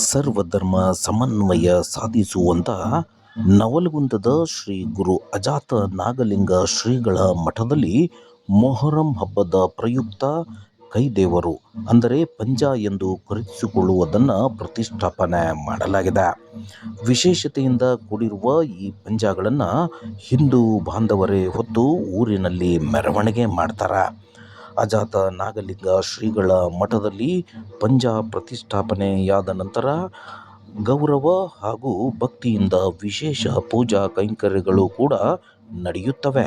ಸರ್ವಧರ್ಮ ಸಮನ್ವಯ ಸಾಧಿಸುವಂತಹ ನವಲಗುಂದದ ಶ್ರೀ ಗುರು ಅಜಾತ ನಾಗಲಿಂಗ ಶ್ರೀಗಳ ಮಠದಲ್ಲಿ ಮೊಹರಂ ಹಬ್ಬದ ಪ್ರಯುಕ್ತ ಕೈದೇವರು, ಅಂದರೆ ಪಂಜ ಎಂದು ಕರೆಸಿಕೊಳ್ಳುವುದನ್ನು ಪ್ರತಿಷ್ಠಾಪನೆ ಮಾಡಲಾಗಿದೆ. ವಿಶೇಷತೆಯಿಂದ ಕೂಡಿರುವ ಈ ಪಂಜಗಳನ್ನು ಹಿಂದೂ ಬಾಂಧವರೇ ಹೊತ್ತು ಊರಿನಲ್ಲಿ ಮೆರವಣಿಗೆ ಮಾಡ್ತಾರೆ. ಅಜಾತ ನಾಗಲಿಂಗ ಶ್ರೀಗಳ ಮಠದಲ್ಲಿ ಪಂಜ ಪ್ರತಿಷ್ಠಾಪನೆಯಾದ ನಂತರ ಗೌರವ ಹಾಗೂ ಭಕ್ತಿಯಿಂದ ವಿಶೇಷ ಪೂಜಾ ಕೈಂಕರ್ಯಗಳು ಕೂಡ ನಡೆಯುತ್ತವೆ.